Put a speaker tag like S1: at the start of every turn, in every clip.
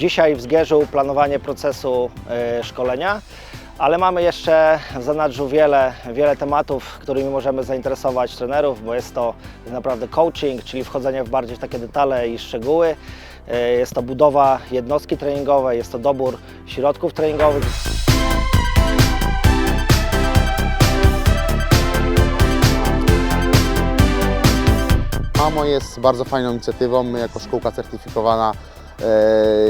S1: Dzisiaj w Zgierzu planowanie procesu e, szkolenia, ale mamy jeszcze w zanadrzu wiele, wiele tematów, którymi możemy zainteresować trenerów, bo jest to naprawdę coaching, czyli wchodzenie w bardziej takie detale i szczegóły. E, Jest to budowa jednostki treningowej, jest to dobór środków treningowych.
S2: Mamo jest bardzo fajną inicjatywą. My jako szkółka certyfikowana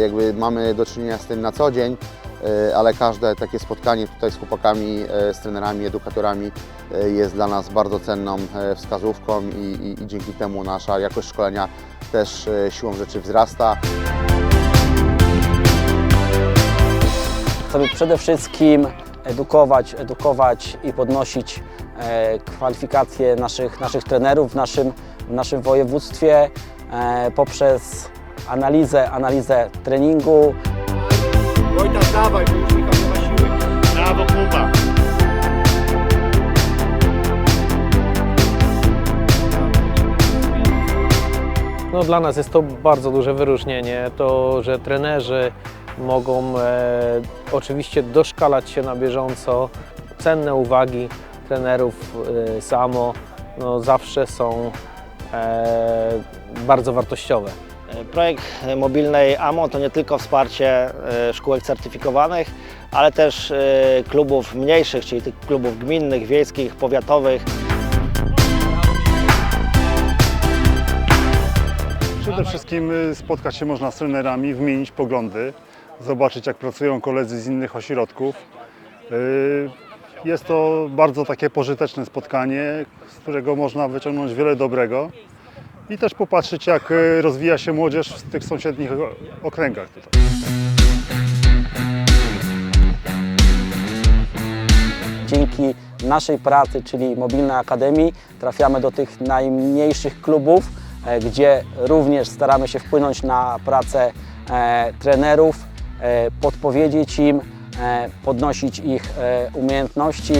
S2: jakby mamy do czynienia z tym na co dzień, e, ale każde takie spotkanie tutaj z chłopakami, e, z trenerami, edukatorami e, jest dla nas bardzo cenną e, wskazówką i, i, i dzięki temu nasza jakość szkolenia też e, siłą rzeczy wzrasta.
S3: Chcemy przede wszystkim edukować, edukować i podnosić e, kwalifikacje naszych, naszych trenerów w naszym, w naszym województwie e, poprzez analizę, analizę treningu,
S4: Wojtas, dawaj, bo już Michał nie ma siły. Brawo, Kuba.
S5: No, dla nas jest to bardzo duże wyróżnienie, to, że trenerzy mogą e, oczywiście doszkalać się na bieżąco. Cenne uwagi trenerów e, samo no, zawsze są e, bardzo wartościowe.
S1: Projekt mobilnej AMO to nie tylko wsparcie e, szkółek certyfikowanych, ale też e, klubów mniejszych, czyli tych klubów gminnych, wiejskich, powiatowych.
S6: Przede wszystkim y, spotkać się można z trenerami, wymienić poglądy, zobaczyć jak pracują koledzy z innych ośrodków. Y, Jest to bardzo takie pożyteczne spotkanie, z którego można wyciągnąć wiele dobrego i też popatrzeć jak y, rozwija się młodzież w tych sąsiednich okręgach tutaj.
S3: dzięki naszej pracy, czyli Mobilnej Akademii, trafiamy do tych najmniejszych klubów, e, gdzie również staramy się wpłynąć na pracę e, trenerów, e, podpowiedzieć im, podnosić ich umiejętności.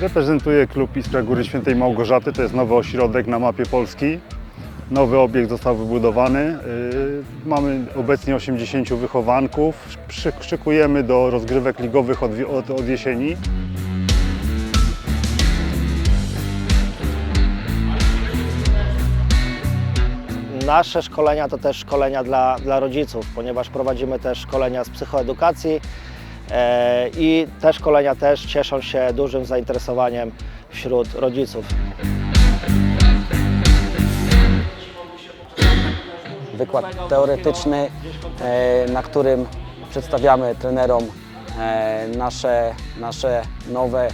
S6: Reprezentuję klub Iskra Góry Świętej Małgorzaty, to jest nowy ośrodek na mapie Polski. Nowy obiekt został wybudowany. Yy, Mamy obecnie 80 wychowanków. Szykujemy do rozgrywek ligowych od, od, od jesieni.
S1: Nasze szkolenia to też szkolenia dla, dla rodziców, ponieważ prowadzimy też szkolenia z psychoedukacji i te szkolenia też cieszą się dużym zainteresowaniem wśród rodziców.
S3: wykład teoretyczny, e, na którym przedstawiamy trenerom e, nasze, nasze nowe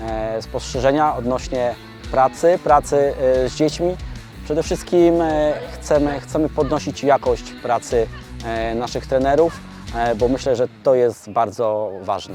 S3: e, spostrzeżenia odnośnie pracy, pracy e, z dziećmi. Przede wszystkim e, chcemy, chcemy podnosić jakość pracy e, naszych trenerów, e, bo myślę, że to jest bardzo ważne.